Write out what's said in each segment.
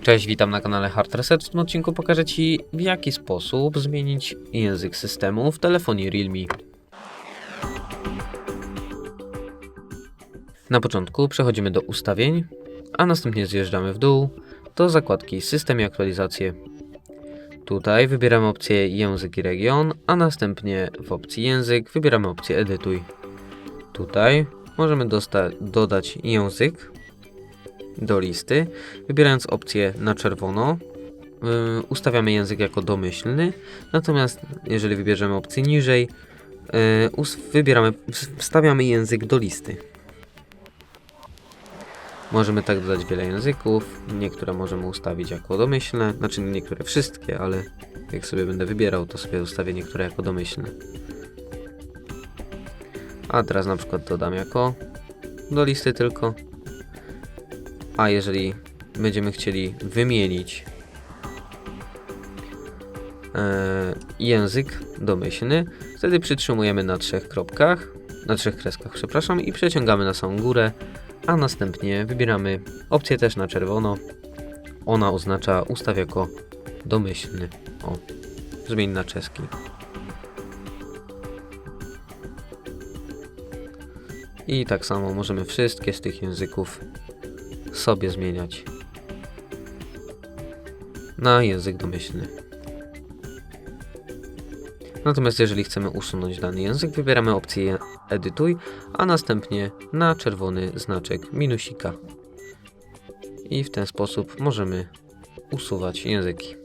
Cześć, witam na kanale Hard Reset. W tym odcinku pokażę Ci w jaki sposób zmienić język systemu w telefonie Realme. Na początku przechodzimy do ustawień, a następnie zjeżdżamy w dół do zakładki System i aktualizacje. Tutaj wybieramy opcję Język i region, a następnie w opcji Język wybieramy opcję Edytuj. Tutaj możemy dodać język do listy, wybierając opcję na czerwono. Yy, ustawiamy język jako domyślny, natomiast jeżeli wybierzemy opcję niżej, us- wybieramy, wstawiamy język do listy. Możemy tak dodać wiele języków, niektóre możemy ustawić jako domyślne, znaczy nie niektóre wszystkie, ale jak sobie będę wybierał, to sobie ustawię niektóre jako domyślne. A teraz na przykład dodam jako do listy tylko. A jeżeli będziemy chcieli wymienić e, język domyślny, wtedy przytrzymujemy na trzech kropkach, na trzech kreskach, przepraszam, i przeciągamy na samą górę, a następnie wybieramy opcję też na czerwono. Ona oznacza ustaw jako domyślny. O, zmień na czeski. I tak samo możemy wszystkie z tych języków sobie zmieniać na język domyślny. Natomiast jeżeli chcemy usunąć dany język, wybieramy opcję Edytuj, a następnie na czerwony znaczek minusika. I w ten sposób możemy usuwać języki.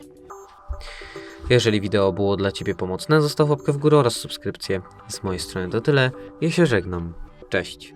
Jeżeli wideo było dla Ciebie pomocne, zostaw łapkę w górę oraz subskrypcję. Z mojej strony to tyle. Ja się żegnam. Cześć.